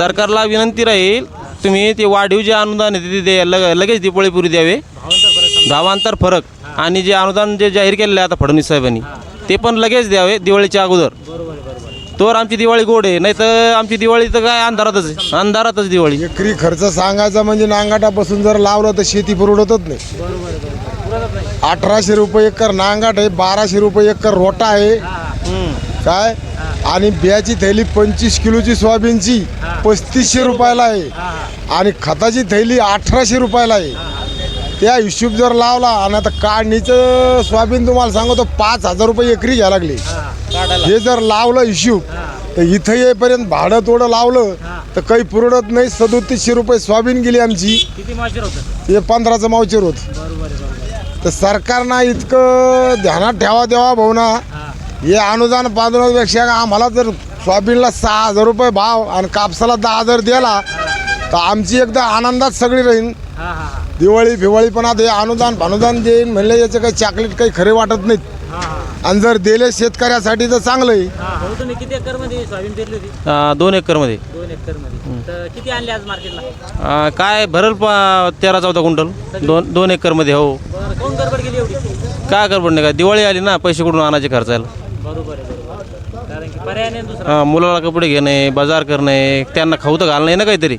सरकारला विनंती राहील तुम्ही ते वाढीव जे अनुदान आहे ते दे लग लगेच दिवाळीपूर्वी द्यावे. भावांतर फरक. आणि जे अनुदान जे जाहीर केलेलं आहे आता फडणवीस साहेबांनी ते पण लगेच द्यावे दिवाळीच्या अगोदर. तोवर आमची दिवाळी गोड आहे नाही तर आमची दिवाळी तर काय अंधारातच आहे. अंधारातच दिवाळी. एकरी खर्च सांगायचा म्हणजे नांगाटापासून जर लावलं तर शेती परवडतच नाही. अठराशे रुपये एकर नांगाट आहे बाराशे रुपये एकर रोटा आहे. काय? आणि बियाची थैली पंचवीस किलोची सोयाबीनची पस्तीसशे रुपयाला आहे. आणि खताची थैली अठराशे रुपयाला आहे. त्या हिशोब जर लावला आणि आता काढणीचं सोयाबीन तुम्हाला सांगतो पाच हजार रुपये एकरी घ्यायला लागले. हे जर लावलं हिशोब तर इथं येईपर्यंत भाडं थोडं लावलं तर काही पुरवत नाही. सदोतीसशे रुपये सोयाबीन गेली आमची. ते पंधराचं मावचेर होत. तर सरकारनं इतकं ध्यानात ठेवा देवा भाऊ ना हे अनुदान पादनापेक्षा आम्हाला जर सोयाबीनला सहा हजार रुपये भाव आणि कापसाला दहा हजार दिला तर आमची एकदा आनंदात सगळी राहील हा हा हा. दिवाळी फिवाळी पण आता हे अनुदान भानुदान देईन म्हणले याचे काही चॉकलेट काही खरे वाटत नाहीत. हा हा. आणि जर दिले शेतकऱ्यासाठी तर चांगलं आहे हा. भाऊ तुम्ही किती एकरमध्ये सोयाबीन पेरली होती? अं, दोन एकरमध्ये. दोन एकरमध्ये तर किती आणले आज मार्केटला? अं, काय भरल पा तेरा चौदा क्विंटल. दोन दोन एकरमध्ये हो. बरं कोण गडबड केली एवढी? काय गडबड नाही का दिवाळी आली ना पैसे कुठून आणायचे खर्चायला? बरोबर आहे बरोबर आहे. कारण की पर्याय नाही दुसरा. हां मुलाला कपडे घेणे बाजार करणे त्यांना खाऊ तर घालणं आहे ना काहीतरी.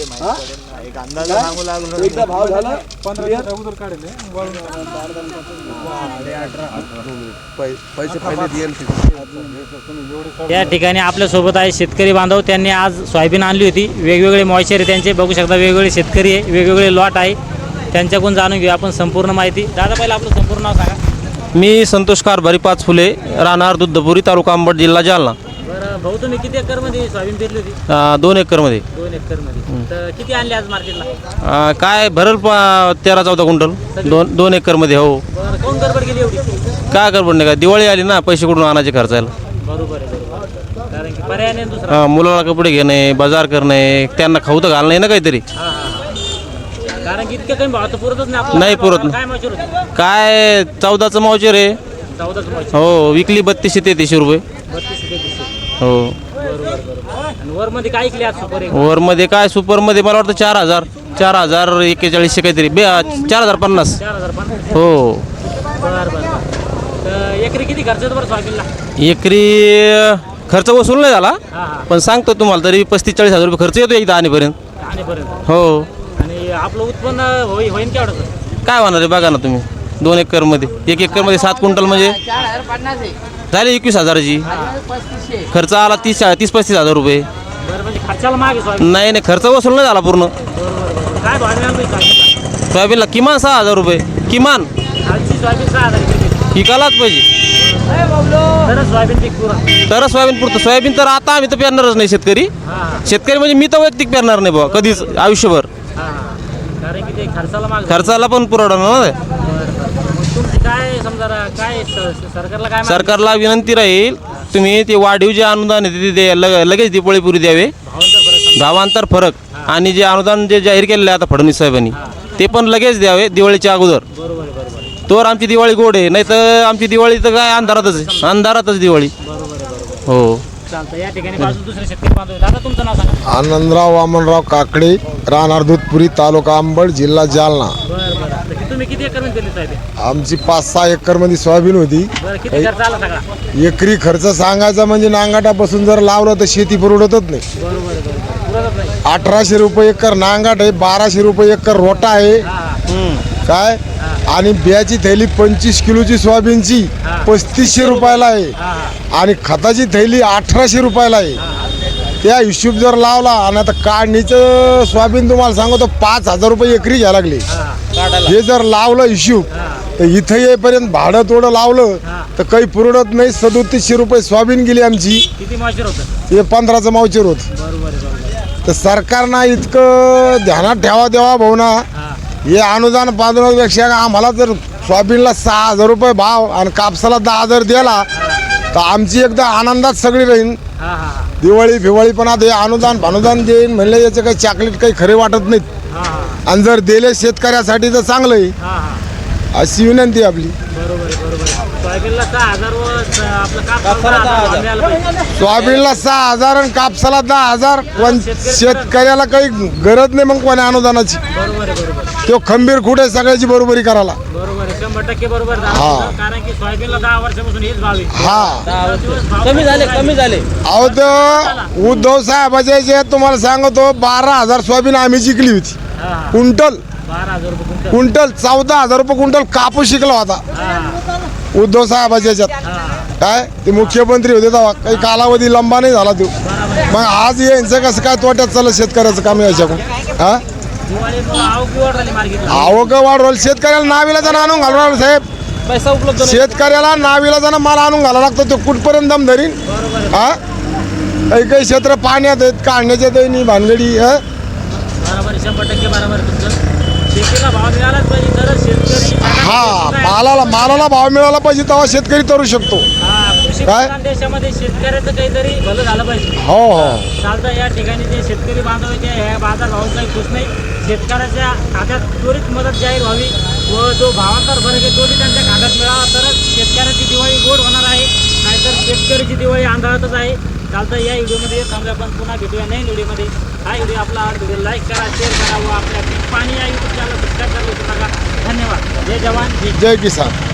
एक अंदाज सांगू लागलो एकदा भाव झाला? या ठिकाणी आपल्यासोबत आहे शेतकरी बांधव. त्यांनी आज सोयाबीन आणली होती. वेगवेगळे मॉइश्चर आहे त्यांचे. बघू शकता वेगवेगळे शेतकरी आहे. वेगवेगळे लॉट आहे. त्यांच्याकडून जाणून घेऊ आपण संपूर्ण माहिती. दादा पहिलं आपलं संपूर्ण नाव सांगा. मी संतोष कारभारी पाच फुले राहणार दुद्धपुरी तालुका अंबड जिल्हा जालना. बरं भाऊ तुम्ही किती एकरमध्ये सोयाबीन पेरली होती? अं, दोन एकरमध्ये. दोन एकरमध्ये तर किती आणले आज मार्केटला? अं, काय भरल पा तेरा चौदा क्विंटल. दोन दोन एकरमध्ये हो. बरं कोण गडबड केली एवढी? काय गडबड नाही का दिवाळी आली ना पैसे कुठून आणायचे खर्चायला. बरोबर आहे बरोबर आहे. कारण की पर्याय नाही दुसरा. मुलाला कपडे घेणे बाजार करणे त्यांना खाऊ तर घालणं ना काहीतरी. हा हा कारण की इतकं काही भाव तर पुरतच नाही आपल्याला. नाही पुरत. काय मजूर होती? काय चौदाचं चौदाच मजूर हो विकली बत्तीसशे तेहतीसशे रुपये. बत्तीस तेहतीस हो. आणि वरमध्ये काय ऐकले आज सुपर काय? सुपरमध्ये मला वाटतं चार हजार. चार हजार एक्केचाळीसशे काहीतरी. बे चार हजार पन्नास. चार हजार पन्नास. हो. बरं बरं एकरी किती खर्च येतो बरं सोयाबीनला एकरी खर्च वसूल नाही झाला. हा हा. पण सांगतो तुम्हाला तरी पस्तीस चाळीस हजार रुपये खर्च येतो एकदा आणेपर्यंत. आणेपर्यंत. हो. आणि आपलं उत्पन्न होई होईन केवढं काय होणार आहे? बघा ना तुम्ही. दोन एकरमध्ये एक एकरमध्ये सात क्विंटल म्हणजे? झाले एकवीस हजाराची. खर्च आला तीस तीस पस्तीस हजार रुपये. म्हणजे नाही नाही खर्च वसूल नाही झाला पूर्ण. सोयाबीनला किमान सहा हजार रुपये. किमान. विकायलाच पाहिजे. तरच सोयाबीन पुरतं. सोयाबीन तर आता आम्ही तर पेरणारच नाही शेतकरी. शेतकरी म्हणजे मी तर वैयक्तिक पेरणार नाही बाबा कधीच आयुष्यभर. खर्चाला पण पुरवणार ना ते. बरं बरं मग तुमची काय समजा रा- काय स- सरकारला काय मागणी? सरकारला विनंती राहील तुम्ही ते वाढीव जे अनुदान आहे ते दे लग- लगेच दिवाळीपूर्वी द्यावे भावांतर फरक समजा. भावांतर फरक आणि जे अनुदान जे जाहीर केलेलं आहे आता फडणवीस साहेबांनी ते पण लगेच द्यावे दिवाळीच्या अगोदर बरोबर आहे बरोबर आहे तोवर आमची दिवाळी गोड आहे नाही तर आमची दिवाळी तर काय अंधारातच आहे अंधारातच दिवाळी बरोबर आहे बरोबर आहे. हो चालतं या ठिकाणी बाजू दुसरे शेतकरी बांधव आहेत. दादा तुमचं नाव सांगा आनंदराव वामनराव काकडे राहणार दूधपुरी तालुका अंबड जिल्हा जालना बरं तुम्ही किती एकरमध्ये दिली साहेब? आमची पाच सहा एकरमध्ये सोयाबीन होती. बरं किती खर्च आला सगळा एकरी खर्च सांगायचा म्हणजे नांगाटापासून जर लावलं तर शेती परवडतच नाही. बरोबर आहे बरोबर. आहे. पुरतच नाही. अठराशे रुपये एकर नांगाट आहे बाराशे रुपये एकर रोटा आहे. हा काय? आणि बियाची थैली पंचवीस किलोची सोयाबीनची. पस्तीसशे रुपयाला आहे. आणि खताची थैली अठराशे रुपयाला आहे. त्या हिशोब जर लावला आणि आता काढणीचं सोयाबीन तुम्हाला सांगतो पाच हजार रुपये एकरी घ्यायला लागले. हे जर लावलं हिशोब तर इथं येईपर्यंत भाडं थोडं लावलं तर काही पुरवत नाही. सदोतीसशे रुपये सोयाबीन गेली आमची. किती मॉइश्चर होतं? हे पंधराचं मावचेर होत. बरोबर आहे बरोबर आहे. तर सरकारनं इतकं ध्यानात ठेवा देवा भाऊ ना हा अनुदान पाठवण्यापेक्षा आम्हाला जर सोयाबीनला सहा हजार रुपये भाव आणि कापसाला दहा हजार दिला तर आमची एकदा आनंदात सगळी राहीन. हा हा हा. दिवाळी फिवाळी पण आता हे अनुदान अनुदान देईन म्हणले याचे काही चॉकलेट काही खरे वाटत नाहीत. आणि जर दिले शेतकऱ्यासाठी तर चांगलं आहे हा हा. अशी विनंती आहे आपली. बरोबर आहे बरोबर आहे. सोयाबीनला सहा हजार व स- आपलं कापसाला दहा हजार मिळालं पाहिजे. सोयाबीनला सहा हजार आणि कापसाला दहा हजार. पण शेतकऱ्याला काही गरज नाही मग कोणी अनुदानाची. बरोबर आहे बरोबर आहे. तो खंबीर कुठे सगळ्याची बरोबरी करायला. बरोबर आहे शंभर टक्के बरोबर झालं हा. होतं. कारण की सोयाबीनला दहा वर्षापासून हेच भाव आहे. हा. दिवस भाव कमी झाले कमी झाले. अहो तो उद्धव साहेबाचे जे तुम्हाला सांगतो बारा हजार सोयाबीन आम्ही जिंकली होती. क्विंटल क्विंटल चौदा हजार रुपये क्विंटल कापूस शिकला होता. उद्धव साहेबाच्या याच्यात. काय? ते मुख्यमंत्री होते तेव्हा. काही कालावधी लंबा नाही झाला तो. मग आज यांचं कसं काय तोट्यात चाललं शेतकऱ्याचं काम याच्याकडून? हा? आवक वाढ रोल शेतकऱ्याला नावीला जाणं आणून घालून राहिलं साहेब. शेतकऱ्याला नावीला जाणं माल आणून घालावं लागतं. तो कुठपर्यंत दम धरीन? हा? काही काही क्षेत्र पाण्यात आहेत काढण्याच्या दैनी भानगडी हा? बरोबर शंभर टक्के बरोबर आहे तुमचं. शेतीला भाव मिळालाच पाहिजे तरच शेतकरी हा मालाला मालाला भाव मिळाला पाहिजे तेव्हा शेतकरी तरू शकतो. हा कृषी काय? प्रधान देशामध्ये शेतकऱ्याचं काहीतरी भलं झालं पाहिजे. हो हो. चालतं या ठिकाणी जे शेतकरी बांधव आहेत, ते ह्या बाजार भाव काही खुश नाही. शेतकऱ्याच्या खात्यात त्वरित मदत जाहीर व्हावी व जो भावांतर फरक आहे तो बी त्यांच्या खात्यात मिळावा. तरच शेतकऱ्याची दिवाळी गोड होणार आहे. नाहीतर शेतकऱ्याची दिवाळी आंधळतच आहे. चालतं या व्हिडिओमध्ये थांबूया आपण पुन्हा भेटूया नवीन व्हिडिओमध्ये. हा व्हिडिओ आपला हा व्हिडिओ लाईक करा शेअर करा व आपल्या पाणी या युट्यूब चॅनल सबस्क्राईब करायला विसरू नका. धन्यवाद. जय जवान. जय किसान.